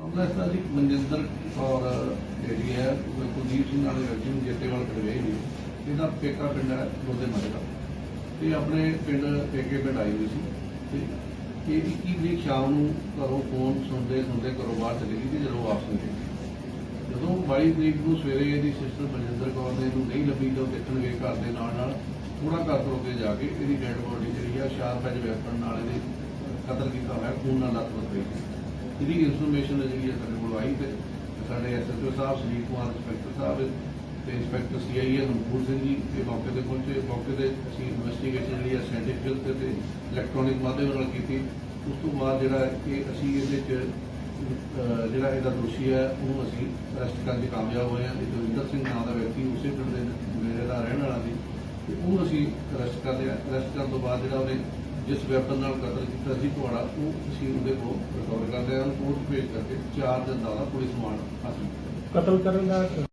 ਮਾਮਲਾ ਇਸ ਤਰ੍ਹਾਂ ਜੀ ਮਨਜਿੰਦਰ ਕੌਰ ਜਿਹੜੀ ਹੈ, ਉਹ ਕੁਲਦੀਪ ਸਿੰਘ ਵਾਲੇ ਵਿਅਕਤੀ ਨੂੰ ਜੇਤੇਵਾਲ ਕਰਵੇ ਜੀ ਇਹਦਾ ਪੇਕਾ ਪਿੰਡ ਹੈ ਗੁਰਦੇ ਮੱਲੇ ਦਾ ਤੇ ਆਪਣੇ ਪਿੰਡ, ਪੇਕੇ ਪਿੰਡ ਆਈ ਹੋਈ ਸੀ। ਤੇ ਇਹ 21 ਤਰੀਕ ਸ਼ਾਮ ਨੂੰ ਘਰੋਂ ਫੋਨ ਸੁਣਦੇ ਸੁਣਦੇ ਘਰੋਂ ਬਾਹਰ ਚਲੇ ਗਈ ਤੇ ਜਦੋਂ ਵਾਪਸ ਨਹੀਂ ਜਦੋਂ 22 ਤਰੀਕ ਨੂੰ ਸਵੇਰੇ ਇਹਦੀ ਸਿਸਟਰ ਮਨਜਿੰਦਰ ਕੌਰ ਨੇ ਇਹਨੂੰ ਨਹੀਂ ਲੱਭੀ ਤਾਂ ਦੇਖਣ ਗਏ ਘਰ ਦੇ ਨਾਲ ਨਾਲ ਥੋੜਾ ਘਰ ਤੋਂ ਅੱਗੇ ਜਾ ਕੇ ਇਹਦੀ ਡੈੱਡ ਬੋਡੀ ਜਿਹੜੀ ਆ, ਸ਼ਾਰਪ ਐਜ ਵੈਪਨ ਨਾਲ ਇਹਦੇ ਕਤਲ ਕੀਤਾ ਹੋਇਆ, ਖੂਨ ਨਾਲ ਲੱਤ ਪਈ ਜਿਹੜੀ ਇਹਦੀ ਇਨਫੋਰਮੇਸ਼ਨ ਜਿਹੜੀ ਹੈ ਸਾਡੇ ਕੋਲ ਆਈ ਤੇ ਸਾਡੇ ਐਸਐਚਓ ਸਾਹਿਬ, ਸੁਨੀਲ ਕੁਮਾਰ ਇੰਸਪੈਕਟਰ ਸਾਹਿਬ ਤੇ ਇੰਸਪੈਕਟਰ ਸੀਆਈਏ ਨੂਰਪੁਰ ਸਿੰਘ ਜੀ, ਇਹ ਮੌਕੇ ਤੇ ਪਹੁੰਚੇ। ਮੌਕੇ ਤੇ ਅਸੀਂ ਇਨਵੈਸਟੀਗੇਸ਼ਨ ਜਿਹੜੀ ਹੈ ਸਾਇੰਟੀਫਿਕ ਤੇ ਇਲੈਕਟ੍ਰੋਨਿਕ ਮਾਧਿਅਮ ਨਾਲ ਕੀਤੀ। ਉਸ ਤੋਂ ਬਾਅਦ ਜਿਹੜਾ ਹੈ ਕਿ ਅਸੀਂ ਇਹਦੇ ਚ ਜਿਹੜਾ ਇਹਦਾ ਦੋਸ਼ੀ ਹੈ, ਉਹਨੂੰ ਅਸੀਂ ਅਰੈਸਟ ਕਰਨ 'ਚ ਕਾਮਯਾਬ ਹੋਏ ਹਾਂ। ਇਹ ਦਵਿੰਦਰ ਸਿੰਘ ਨਾਮ ਦਾ ਵਿਅਕਤੀ, ਉਸੇ ਪਿੰਡ ਦੇ ਮੇਰੇ ਦਾ ਰਹਿਣ ਵਾਲਾ ਸੀ। ਤੇ ਉਹਨੂੰ ਅਸੀਂ ਅਰੈਸਟ ਕਰ ਲਿਆ। ਅਰੈਸਟ ਕਰਨ ਤੋਂ ਬਾਅਦ ਜਿਹੜਾ ਉਹਨੇ ਜਿਸ ਵੈਪਨ ਨਾਲ ਕਤਲ ਕੀਤਾ ਸੀ, ਤੁਹਾਡਾ ਉਹ ਅਸੀਂ ਉਹਦੇ ਕੋਲ ਰਿਕਵਰ ਕਰਦੇ ਹਾਂ ਉਹਨੂੰ ਕੋਰਟ ਭੇਜ ਕਰਕੇ ਚਾਰ ਦਿਨ ਦਾ ਉਹਦਾ ਪੁਲਿਸ ਰਿਮਾਂਡ ਹਾਸਲ ਕੀਤਾ। ਕਤਲ ਕਰਨ ਦਾ